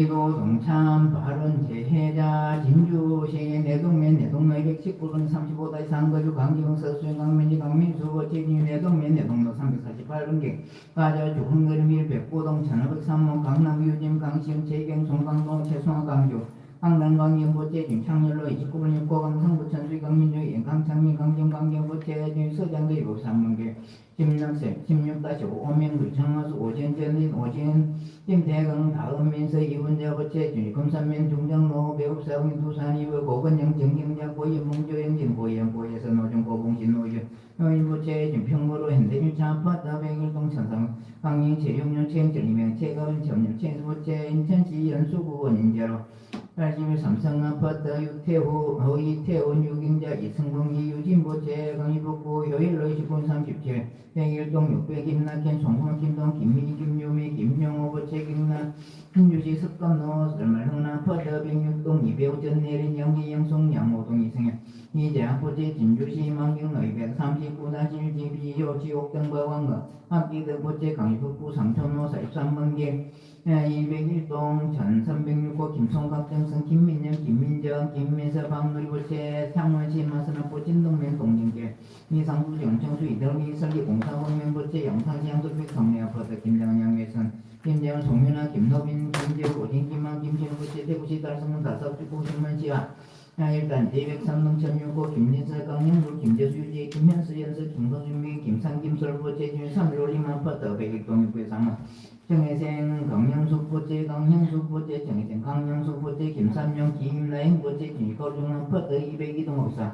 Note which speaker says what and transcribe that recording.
Speaker 1: 그리고 동참 발언 재해자 진주시 내동면 내동로 219번 35다 상거주 강기동 서수영 강민지 강민수 재진유 내동면 내동로 348번개 가자 주흥거리 밀 백고동 천하백 삼문 강남 유진 강시영 재경 송강동 최송화 강주 강남 강 연보 재진 창렬로 29번 육고 강 성부 천수희 강민주 강경보 재진 서장도 7 3번개 16세 16-5 오명구 청하수 오전전인 오전 김대강 다음민서 거체 금산면 중장로 배급사공 두산 이후 고건영 정경자 고연 몽조영진 고연 고에서 노정 고봉신 노정 노인부채 평무로 현대유차 아파트 백일동 천상 강릉 체육용 체행정이명 체가은 점령 체수부채 인천시 연수구 원인자로 81 삼성 아파트 유태호 허이태원 유경자 이승봉 이 유진보채 강의북구 요일로 29분 37 백일동 600 김낙현 송홍 김동 김민희 김유미 김영호 보채 김나 신주시 습관로 설말흥 아파트 106동 이배우전 내린 영기 영송 양호동 이승현. 이제 아버지 진주시 만경로 239-1 집이요 지옥 등과광거 합기드 보채 강의북구 삼천호 43번개 201동 1306호 김송각정선 김민영 김민정 김민서 박누리보채 창원시 마스나포 진동면 동진계 이상수 영청수 이덕미 설리 공사공명보채 영상시 양도백 성내아파트 김장양 외선 김재원 송윤아 김노빈 김재우 오진기만 김진우보채 대구시 달성은 다섯주 고 신문시와 일단 대백삼동 천육호 김진설 강영구 김재수 유지 김현수 연서 김성준미 김상김 설보채 준삼 롤리마파트 백일동 육구의 상황 정혜생 강영숙 보채 강영숙 보채 정혜생 강영숙 보채 김삼용 김라인 보채 김거중 아파트 202동 옥사